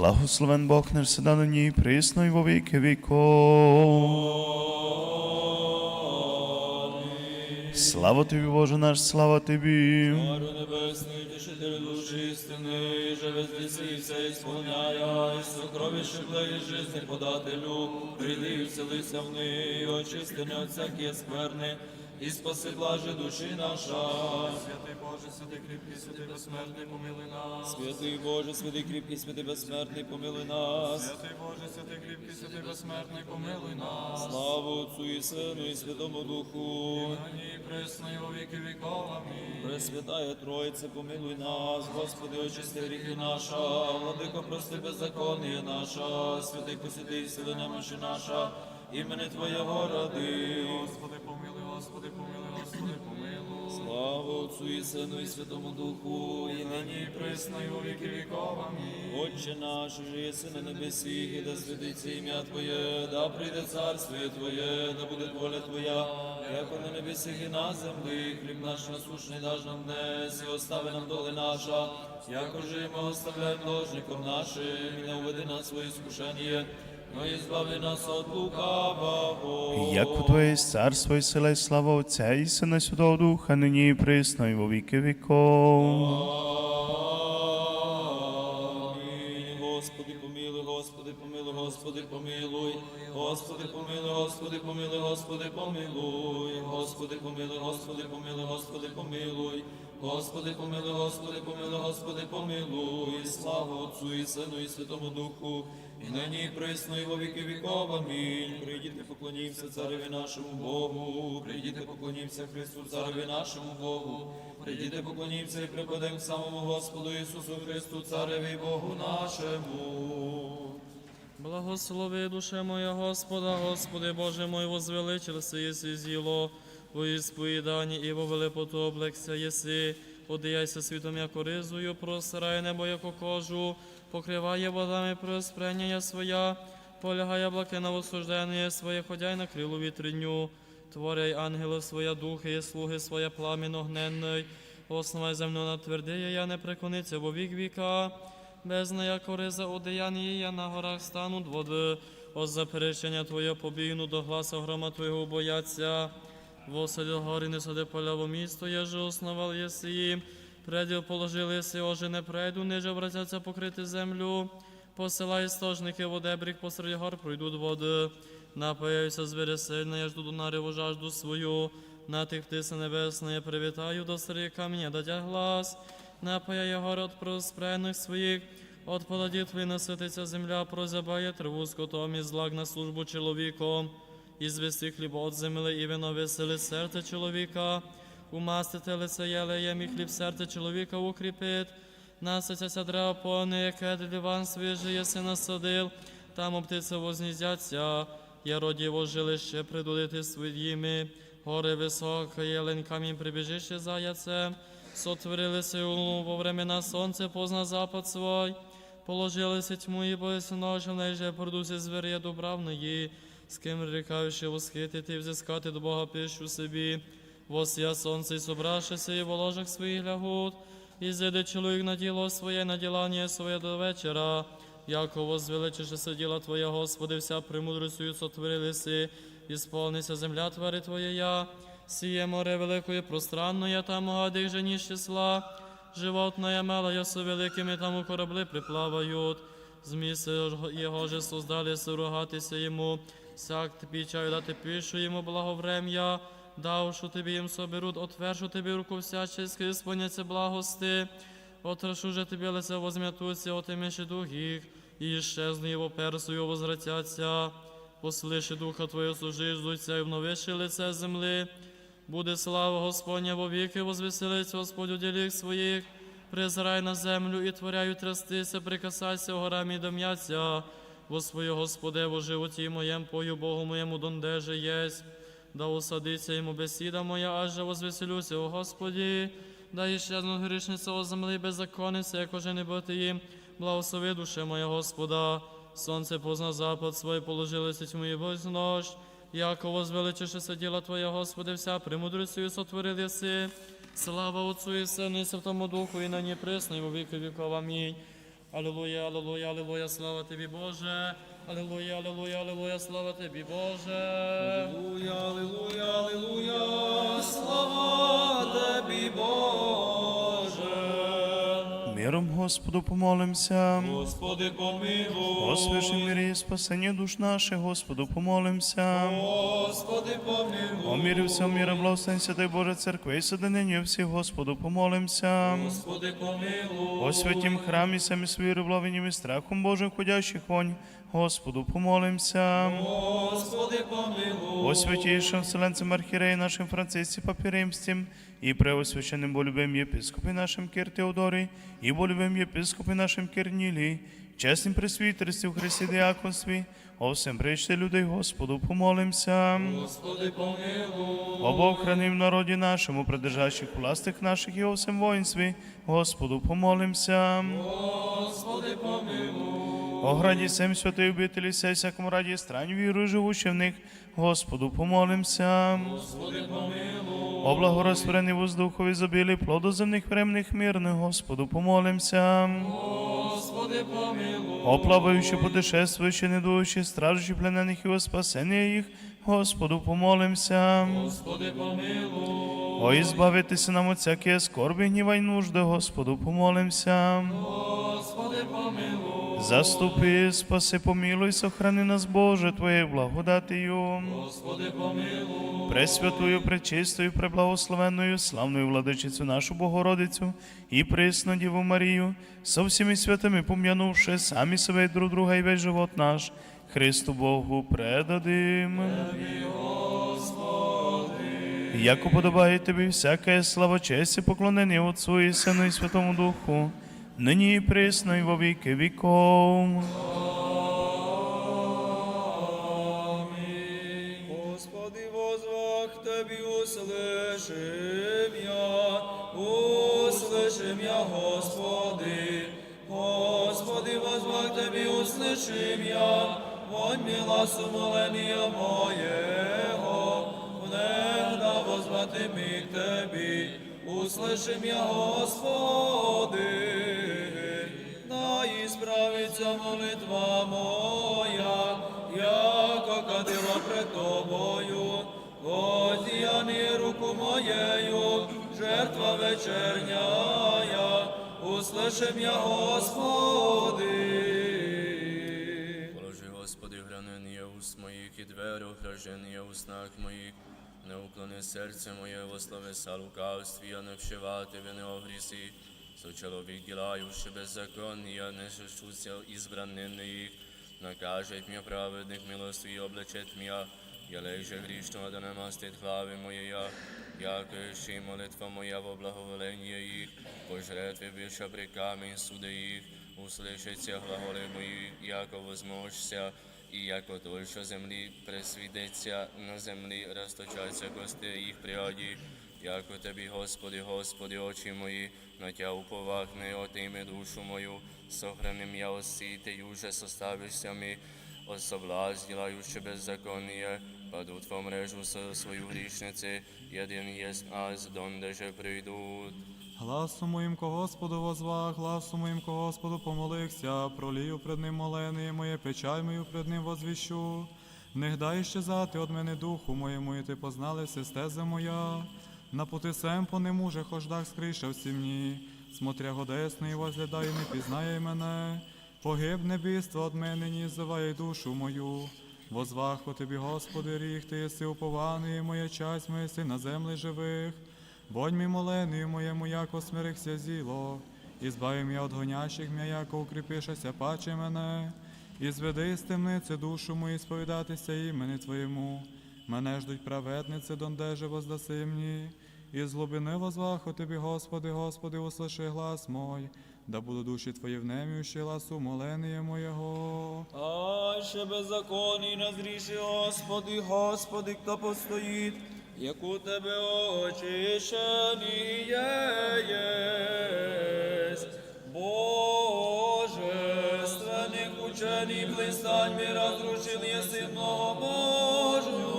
Благословен Бог наш седа на ній, присно і во віков. Слава тобі, Боже наш, слава тобі. Царю небесний, тішитель душі істини, же вездесі і все ісполняя, і сокровище клеї жизни подателю, прийди і вселися в неї, очисти всякі скверни, і спаси блаже душі наша. Святий Боже, святий кріпкий, святий безсмертний, помилуй нас. Святий Боже, святий кріпкий, святий безсмертний, помилуй нас. Святий Боже, святий кріпкий, святий безсмертний, помилуй нас. Слава Отцу і Сину, і Святому Духу. І присно, і во віки віков. Амінь. Пресвятая Троїце, помилуй нас, Господи, очисти гріхи наша, владико, прости беззаконніє наша, святий посвятий, сили немощі наша, імени Твоєго ради. Господи, Господи, помилуй, Господи, помилуй. Слава Отцу і Сину, і Святому Духу, і нині і присно, і во віки віков. Амінь. Отче наш, же єси на небесі, і да святиться ім'я Твоє, да прийде царство Твоє, да буде воля Твоя, як на небесах і на землі, хліб наш насущний даж нам днес, і остави нам доли наша, як уже ми оставляємо должником нашим, і не уведи нас своє скушення, но і нас от лукавого. Як у Твоє царство і сила і слава Отця і Сина Святого Духа, нині і присно і во віки віков. Амінь. Господи, помилуй, Господи, помилуй, Господи, помилуй, Господи, помилуй, Господи, помилуй, Господи, помилуй, Господи, помилуй, Господи, помилуй, Господи, помилуй, Господи, помилуй, Господи, помилуй, Господи, помилуй, слава Отцу і Сину і Святому Духу, і і присно, і во віки віков. Амінь. Прийдіте, поклонімося цареві нашому Богу, прийдіте, поклонімося Христу, цареві нашому Богу. Прийдіте, поклонімося і припадемо самому Господу Ісусу Христу, цареві Богу нашому. Благослови душе моя Господа, Господи Боже мой, возвеличился єси зіло, во ісповіданні і во велепоту єси, одіяйся світом, яко ризою, простирає небо, яко кожу, покриває водами проспрення своя, полягає облаки на восуждення своє, ходяй на крилу вітриню, творяй ангели своя духи, і слуги своя пламін огненний, основай землю на твердиє, я не преклониться во вік віка, без яко риза одеяння я на горах стануть води, от заперечення Твоє побійну до гласа грома Твоєго бояться. Восадил гори не сади поля во місто, я же основал їм, преділ положили си, оже не прейду, ниже обратяться покрити землю. Посилай стожники в одебрік посеред гор пройдуть води. Напаяюся звіря сильна, я жду до нариву жажду свою. На тих птиці небесне я привітаю до серед каміння дадя глас. Напаяє гори от проспрених своїх, от поладі твої насититься земля, прозябає траву скотом і злак на службу чоловіком. І звести хліб от земли, і вино веселить серце чоловіка. Умастити лице єлеєм і хліб серце чоловіка укріпить. Наситяться древа повне, яке диван свіжий єси насадил, там оптиці возніздяться, я родіво жилище придудити своїми, гори висока, єлень камінь прибіжище заяцем, сотворилися у во времена сонце позна запад свой, положилися тьму і боїться ночі, в неї же продуся звір'я добравної, з ким рікаючи восхитити і взискати до Бога пищу собі, восія сонце і собрашися, і в ложах своїх лягут, і зійде чоловік на діло своє, на ділання своє до вечора. Яко возвеличишеся діла Твоя, Господи, вся премудростю сотворилися, і сповнися земля твари Твоєя, сіє море великої пространної, там гадих жені числа, животная мала, со великими там у корабли приплавають, з місця його же создали соругатися йому, всяк пічаю дати пишу йому благоврем'я, давшу тобі їм соберуть, отвершу тобі руку всячески, споняться благости, отрашу же тобі лице возм'ятуться, отимеши дух і щезну його персою возвратяться, послиши духа Твоє служи, ждуться і вновиши лице земли. Буде слава Господня во віки, возвеселиться Господь у діліх своїх, призирай на землю і творяю трястися, прикасайся горам і дом'яться, своє Господе, во животі моєм, пою Богу моєму, дондеже єсть, да усадиться йому бесіда моя, аже возвеселюся, о Господі, да іщезну грішниця о землі беззаконниця, як уже не бути їм, благослови душе моя Господа, сонце позна запад свой, положилися тьму і нож, Яко возвеличишеся діла Твоя, Господи, вся премудростю сотворили си. Слава Отцу і Сину і Святому Духу, і нині присно, і во віки віков. Амінь. Алілуя, алілуя, алілуя, слава тобі, Боже. Алілуя, алілуя, алілуя, слава тобі, Боже. Алілуя, алілуя, алілуя, слава тобі, Боже. Миром Господу помолимся. Господи, помилуй. О святій мирі і спасенні душ наших, Господу помолимся. Господи, помилуй. О мірі всього міра, благословен Святої Боже Церкви і соединення всіх, Господу помолимся. Господи, помилуй. О святім храмі, самі свої і страхом Божим ходящих вонь, Господу помолимся. Господи, помилуй. О святейшем Вселенцем Архиереи нашим Франциске Папе Римским и преосвященным болюбим епископе нашим Кир Теодорий и болюбим епископе нашим Кир Нилий, честным пресвитерстве в Христе диаконстве, о всем пречте людей Господу помолимся. Господи, помилуй. О Бог храним народі нашому, придержащих властих наших і о всем воїнстві, Господу помолимся. Господи, помилуй. О граді сем святий обителі, сей всякому раді стран віру, живущих в них, Господу помолимся. Господи, помилуй. О благорозтворений воздухові забілі, плоду земних времних мирних, Господу помолимся. Господи, помилуй. О плаваючи, путешествуючи, недуючи, стражучи пленених і спасення їх, Господу помолимся. Господи, помилуй. О, ізбавитися нам от всякої скорби, гніва й нужди, Господу помолимся. Господи, помилуй. Заступи, спаси, помилуй, сохрани нас, Боже, Твоєю благодатію. Господи, помилуй. Пресвятую, пречистою, преблагословенною, славною владичицю нашу Богородицю і присну Діву Марію, со всіми святими пом'янувши самі себе і друг друга і весь живот наш, Христу Богу предадим. Як уподобає тобі всяка слава, честь і поклонення Отцу і Сину і Святому Духу, нині і присно, і во віки віков. Господи, возвах Тебе услышим я, услышим я, Господи. Господи, возвах Тебе услышим я, вонь мила сумоления моего, внегда возвати ми к Тебе, услышим я, Господи. Да исправится молитва моя, яко кадила пред Тобою, воздіяни руку моєю, жертва вечерняя, услышим я, Господи. Моїх і двері охраження у моїх. Не уклони серце моє во словеса лукавстві, а не вшивати вини огрісі. Со чоловік ділаючи беззаконня, не шущуся ізбранними їх. Накаже м'я праведник милостиві облечет м'я, я лежа грішного, да не мастить глави моєя. Яко ще молитва моя во благоволення їх, по жертві більше при камінь суди їх, услышаться глаголи мої, яко возможся, і яко той, що землі пресвідеться, на землі розточаться кости їх пряді, яко тобі, Господи, Господи, очі мої, на тя уповахне, отиме душу мою, сохраним я осіти, юже составишся ми, особлаз, ділаючи беззаконніє, паду в твою мрежу свою грішниці, єдин єсть аз, донде же прийдуть. Гласу моїм ко Господу возвах, гласу моїм ко Господу помолився, пролію пред ним молени, моє печаль мою пред ним возвіщу. Не гдай щезати од мене духу моєму, і ти познали все стезе моя. На пути сем по нему уже хождах скриша в сімні, смотря годесний, возглядай, не пізнає мене. Погиб небіство од мене, ні зиває душу мою. Возвах по тобі, Господи, ріг, ти єси упований, моя часть, моя си на землі живих. Будь мій молений моєму, яко смирихся зіло, і збави м'я от гонящих м'я, яко укріпишася, паче мене, і зведи з темниці душу мою сповідатися імені Твоєму. Мене ждуть праведниці, дондеже воздаси мені, і з глибини возваху Тобі, Господи, Господи, услиши глас мой, да буду душі Твої внемющі гласу моления моєго. А ще беззаконний назріши, Господи, Господи, хто постоїть, як у Тебе очищені єсть. страних учені блистань ми разрушил єси Божню,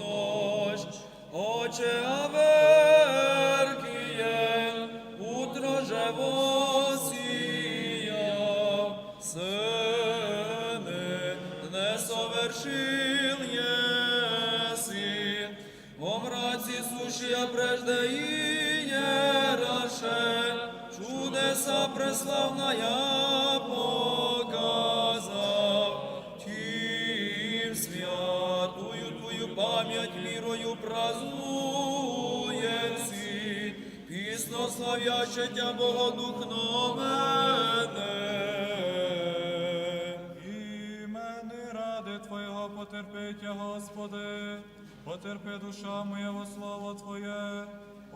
ночь. Оче чудеса преславная показав. Тим святую Твою пам'ять вірою празнуєм всі, пісно славяче Тя Богодухновене. Імени ради Твоєго потерпиття, Господи, потерпи душа моя во слово Твоє,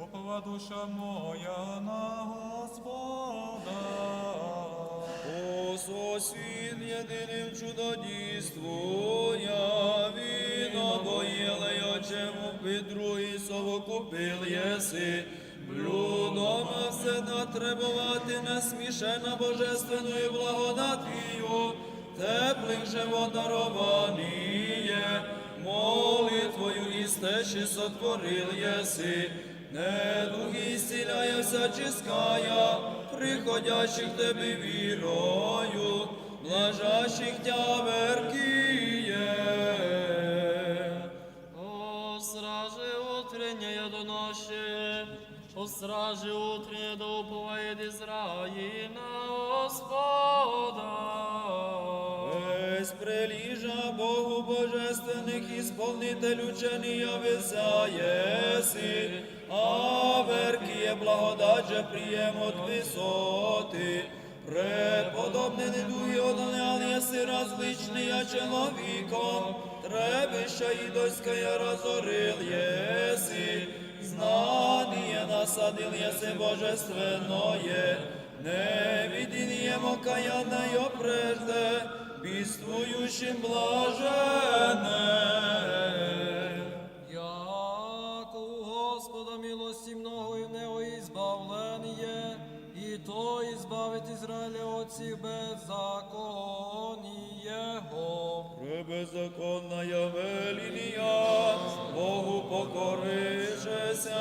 упова душа моя на Господа. Ососвін єдиним чудодійству, я віно боїле, очему під другий совокупил єси. Блюдом все натребувати несмішена божественною благодатію, теплих же подарованіє, молитвою істечі сотворил єси, недуги зціляє всяческая, приходящих тебе вірою, блажащих тя веркіє. О, стражи утреннее до ночи, о стражи утреннее да уповает Израиль на Господа. Весь приліжа Богу божественних ісполнитель учения висяєси, а веркіє благодать же приєм от висоти. Преподобне недуги одонял єси различний, а чоловіком, требища ідольська разорил єси, знание насадил єси божественное, не відін'ємо каяною прежде, бідствуючим блажене. Яко у Господа милості многою него избавление, и то избавить Израиля от всех беззаконий его. Пребеззаконная велінія, Богу покоришеся,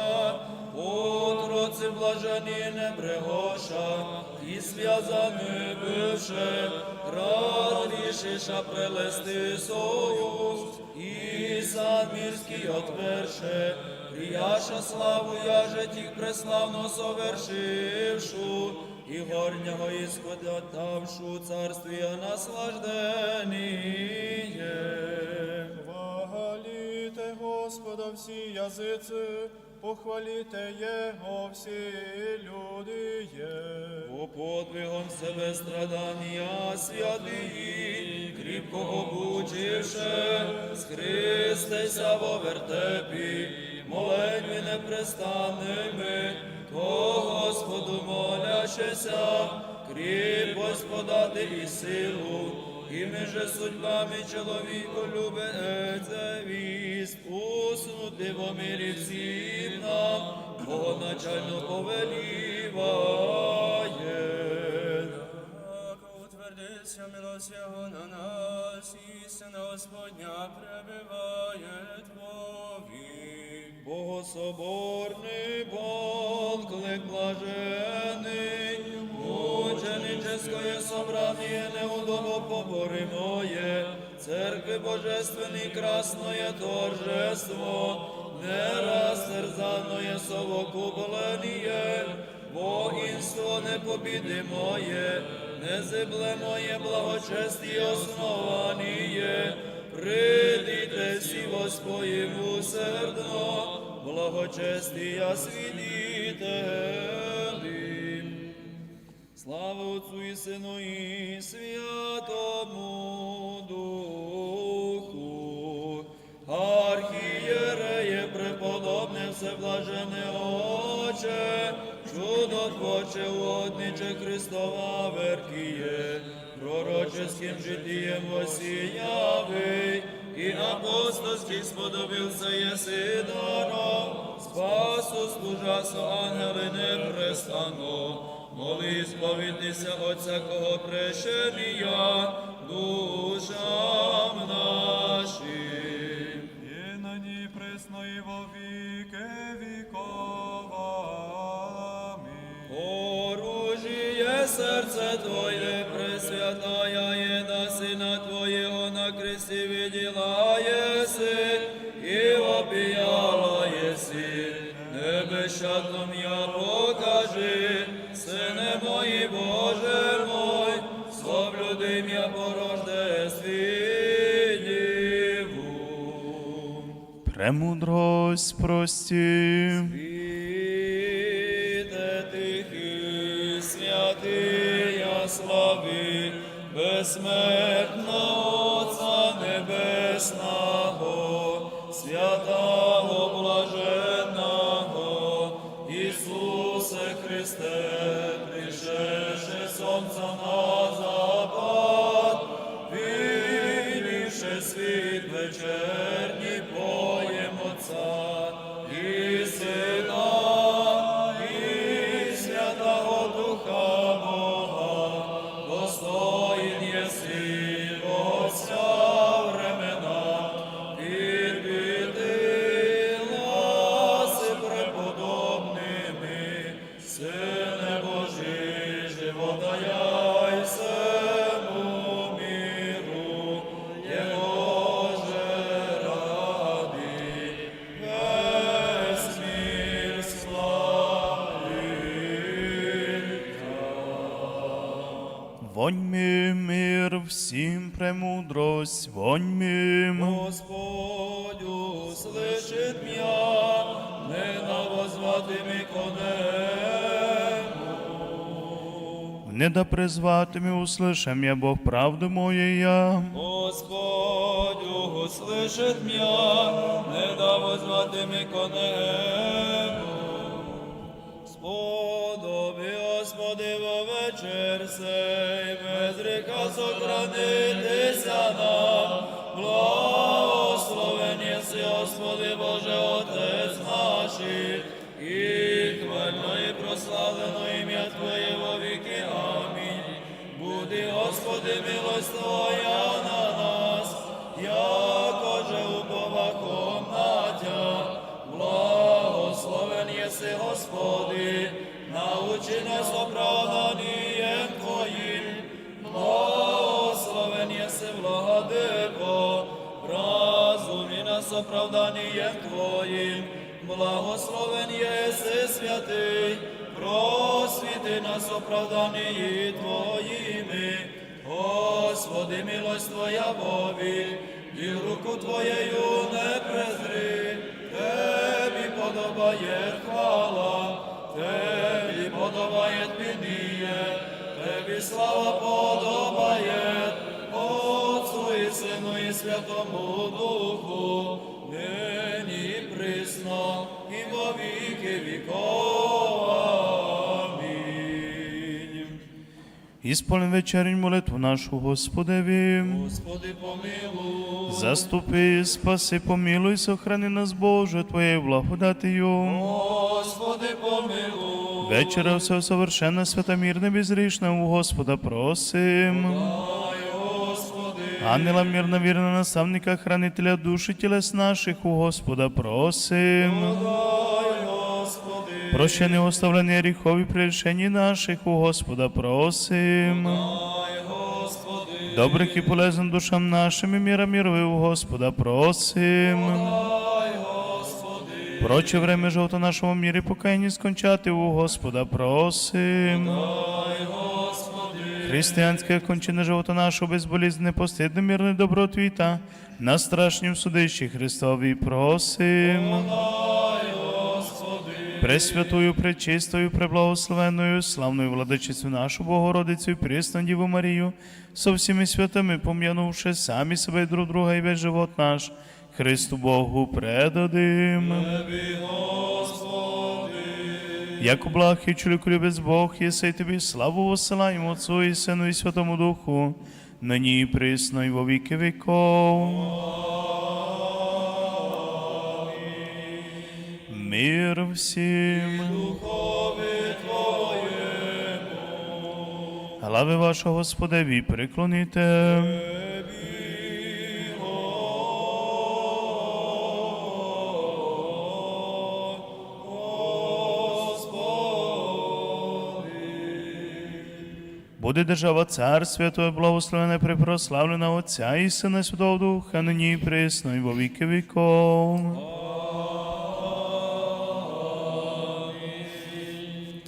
отроці блажені не брегоша, і зв'язані бивше, рад рішиша прелести союз, і сан мірський отверше, прияша славу яже тих преславно совершившу, і горнього ісходотавшу царствія наслажденіє. Хвалите Господа всі язиці, похвалите Його всі люди є. По подвигом себе страдання святий, кріпко обучивши, схристися во вертепі, молитви непрестанними, то Господу молящеся, кріпость подати і силу, і ми же судьбами чоловіку любеце вість, уснути во мирі всім нам, Богоначально повеліває. Так утвердися милость Його на нас, істина Господня пребиває Твові. Богособорний полклик блажений, мученическое собрание неудобо побори моє, церкви божественной красное торжество, не растерзанное совокупление, воинство непобідимоє, незиблемоє благочестие основание, Придите всі воспоїм усердно, благочестія свідітелі. Слава Отцу і Сину і Святому преподобне всеблажене Отче, чудотворче угодниче Христова веркіє, пророческим житием восіявий, і апостольський сподобився єси даром, спасу служасу ангели непрестанно, моли збавитися от всякого прещення душам нашим. Серце Твоє, Пресвятая, є на Сина Твоя, Твоего на кресте видела еси, и опияла еси. Небещадном я покажи, Сине мой, Боже мой, соблюдим я по рождестві Діву. Премудрость прості. Слави, безсмертного Отця Небесного, святого блаженного, Ісусе Христе, пришедше сонця на воньми. Господь услышит меня, не навозватими конему. Не да призватимі услышам я Бог правду моєя. Господь услышит меня, не навозватими конему. Сподоби, Господи, во вечір сей, без ріка сохранитися нам. Благословен єси, Господи, Боже, Отець наших, і хвально і прославлено ім'я Твоє во віки. Амінь. Буди, Господи, милость Твоя на нас, якоже уповаком Надя. Благословен єси, Господи, научи нас оправданням нас Твоїм. Благословен єси, святий, просвіти нас оправданії Твоїми. Господи, милость Твоя вові, і руку Твоєю не презри, Тебі подобає хвала, Тебі подобає пініє, Тебі слава подобає, Сину і Святому Духу, нині і присно, і во віки віков. Амінь. Вечерень молитву нашу Господеві. Господи, помилуй. Заступи, спаси, помилуй, сохрани нас, Боже, Твоєю благодатію. Господи, помилуй. Вечера все совершенно свята мирна, безрішна, у Господа просим. Господи. Ангела мирна, вірна наставника, хранителя душі тілес наших, у Господа просим. Дай, Господи. Прощені оставлені гріхові прирішені наших, у Господа просим. Господи. Добрих і полезних душам нашим і міра мірові, у Господа просим. Господи. Проче время жовто нашому мірі покаянні скончати, у Господа просим. Дай, Господи. Християнське кончене живота нашого безболізне, постидне, мирне добротвіта, на страшнім судищі Христові просим. Пресвятою, пречистою, преблагословенною, славною владичицю нашу Богородицю і присну Діву Марію, со всіми святими, пом'янувши самі себе і друг друга і весь живот наш, Христу Богу предадим. Господи. Як благ і чоловік любець Бог, єсей тобі славу посилаємо Отцу і Сину і Святому Духу, нині і присно, і во віки віков. Мир всім. Духові Твоєму. Глави вашого Господеві приклоніте. Буде держава цар святої, благословена, припрославлена Отця і Сина Святого Духа, нині і присно, і во віки віков.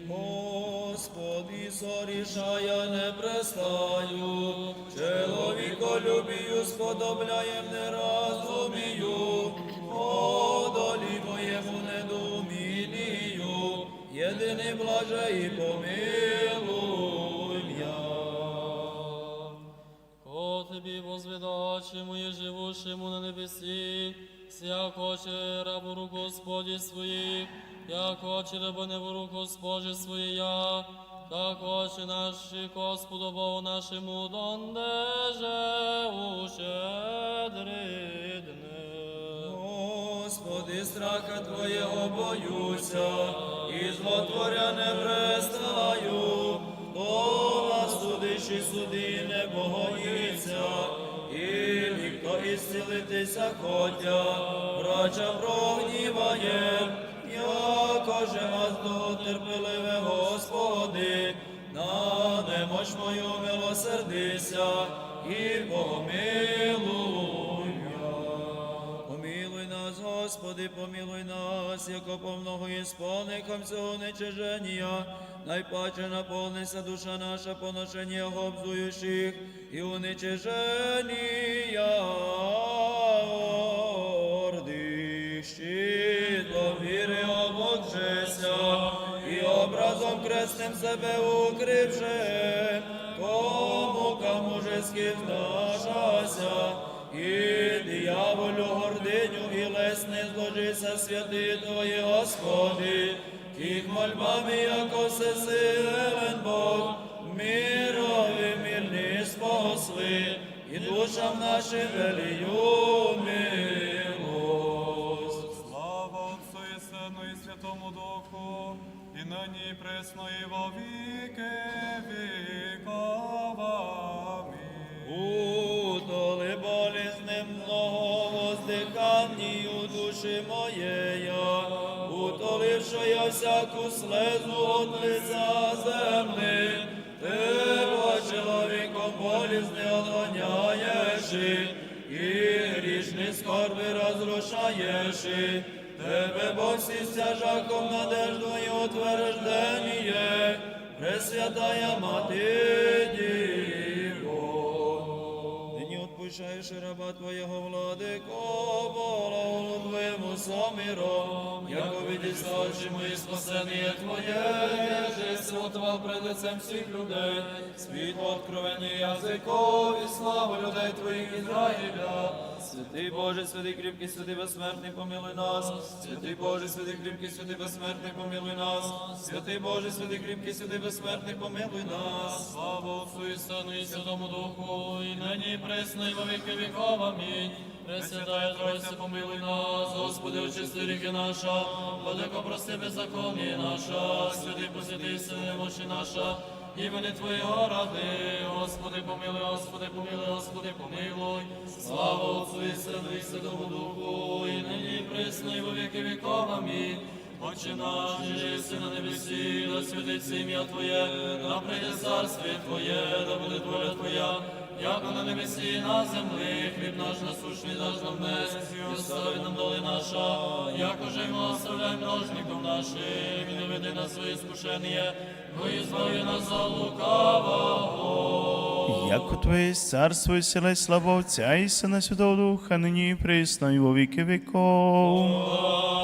Господи, сорішая не престаю, чоловіколюбію сподобляєм не розумію, одолі моєму недумінію, єдиний блаже і помилуй возведачему і живущему на небесі, ся хоче рабу рук Господі своїх, як хоче раба в рук Господі своя, так хоче наші Господу Богу нашому дондеже ущедридне. Господи, страха Твоєго боюся, і злотворя не престаю, нас судиш і суди не боїться, і зцілитися хотя, врача прогніває, якоже вас дотерпеливе, Господи, на немощ мою милосердися і помилуй. Господи, помилуй нас, яко повного ісполником цього нечиження, найпаче наповнися душа наша поношення обзуючих і уничиження орди, щитом віри обокжеся, і образом креснем себе укривше, кому камужеських нашася, і дияволю гординю і лесне зложися святи Твої, Господи, тих мольбами, яко всесилен Бог, мирові мирні спасли, і душам нашим велію милость. Слава Отцу і Сину і Святому Духу, і нині пресно, і во віки віков. Амінь. Душі моєя, утоливши я всяку слезу от лиця земли, ти бо чоловіком болізни отгоняєш, і грішні скорби розрушаєш, тебе бо всі стяжаком надеждою утвержденіє, Пресвятая Мати Отпущаєш раба Твоєго владико, благоволу Твоєму саміром, яко обіді очі мої спасення Твоє, же святував пред лицем всіх людей, світло откровені язикові, славу людей Твоїх Ізраїля. Святий Боже, святий кріпкий, святий безсмертний, помилуй нас. Святий Боже, святий кріпкий, святий безсмертний, помилуй нас. Святий Боже, святий кріпкий, святий безсмертний, помилуй нас. Слава Отцу і Сину і Святому Духу, і нині і пресно, і во віки віков. Амінь. Пресвятая Тройця, помилуй нас, Господи, очисти ріки наша, владико прости беззаконні наша, святий посвятий сили немощі наша, імені Твоєго ради, Господи, помилуй, Господи, помилуй, Господи, помилуй. Слава Отцу і Сину і Святому Духу, і нині і пресно, і во віки віков. Амінь. Отче наш, єси на небесі, да святиться ім'я Твоє, да прийде царствие Твоє, да буде воля Твоя, яко на небесі і на землі, хліб наш насущний даш нам днес, і остави нам доли наша, якоже й ми оставляємо должником нашим, і не веди нас своє скушення, но і нас за лукавого. Яко Твоє царство і сила і слава Отця і Сина Святого Духа, нині і присно, і віки віков.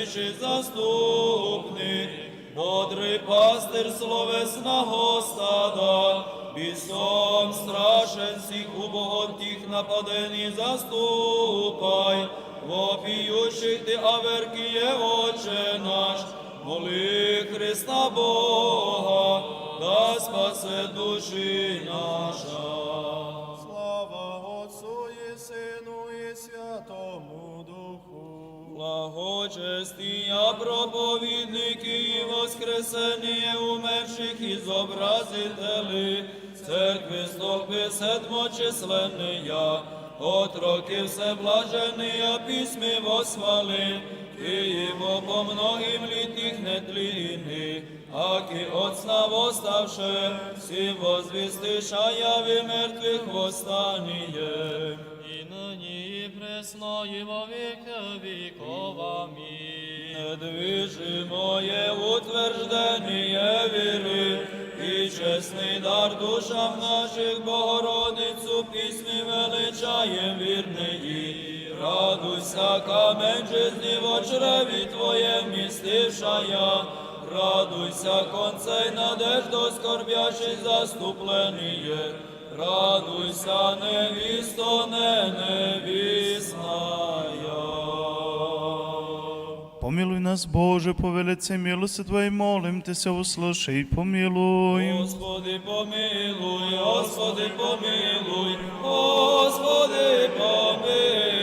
Нижчий заступник, бодрий пастир словесного стада, бісом страшен всіх убогом тих нападень і заступай, вопіющих ти аверкіє, Отче наш, моли Христа Бога, да спасе душі наша. Духу. Благочестія проповідники і воскресення умерших і зобразителі, церкви столпи седмочисленния, отроки все блаженные письми восхвали, Ты его по многим летних нетлинных, аки от сна восставше, всем возвестиша яви мертвых восстание. І нині і пресно, і во віки віков. Амінь. Недвижимое утверждение веры и честный дар душам наших Богородицу письми величаем верные. Радуйся, камень жизни в чреве Твоем містившая, Радуйся, концей надежду скорбящий заступление. Радуйся, невісто, не невісная. Помилуй нас, Боже, по велице милости Твоей, молим Тися, услыши і помилуй. Господи, помилуй, Господи, помилуй, Господи, помилуй.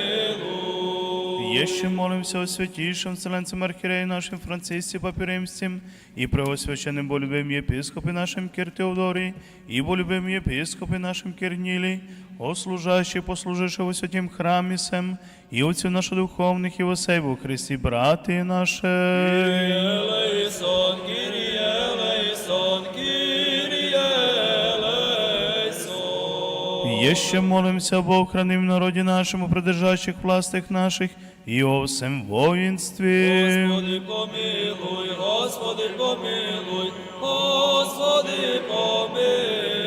Еще молимся о Вселенцем Архиерее нашим Франциске Папиримстим и преосвященным болюбим епископе нашим Теодорий и болюбим епископе нашим Кирнилий, о служащих, послуживших во святім храмі сем, і отців наших духовних, і во Христі, брати наші. Елейсон, Кирие, Елейсон, Кирие, молимся, Бог, храним народі нашому, придержащих властях наших, і о всем воїнстві. Господи, помилуй, Господи, помилуй, Господи, помилуй.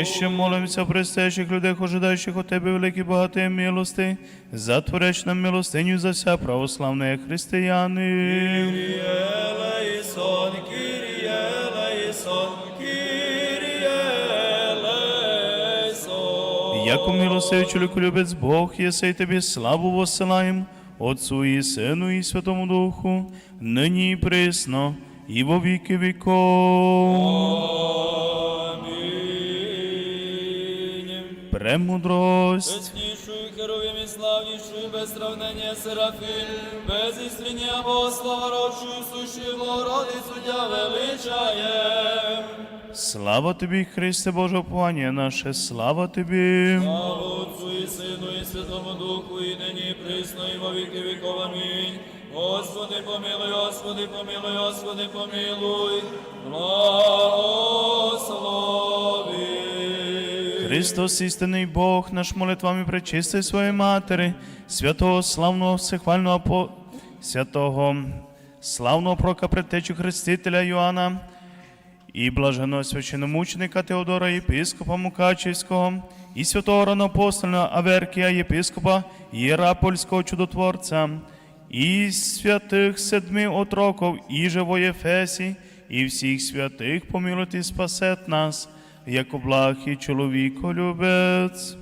Еще молимся о предстоящих людях, ожидаючих от Тебе великі багатої милости, затвореч нам милостиню за вся православні християни. Кирие, Елейсон, Кирие, Елейсон, Кирие, Яко чоловіку любець Бог, єсей Тобі славу восилаєм, Отцу і Сину і Святому Духу, нині і присно, і во віки віков. Премудрость. Херовим і славнішою, без сравнення Серафим, без істріння Богослава, родшою, сущою Богородицю Тя величаєм. Слава Тобі, Христе Боже, оповання наше, слава Тобі. Слава Отцу і Сину і Святому Духу, і нині і присно, і во віки віков. Амінь. Господи, помилуй, Господи, помилуй, Господи, помилуй, благослови. Христос, істинний Бог, наш молитвами пречисти своєї Матері, святого славного всехвального по... святого славного прока предтечу Хрестителя Йоанна і блаженого священомученика Теодора, єпископа Мукачівського, і святого ранопостольного Аверкія, єпископа Єрапольського чудотворця, і святих седми отроков, і живо Єфесі, і всіх святих помилуйте спасет нас, як облахи чоловіко любець.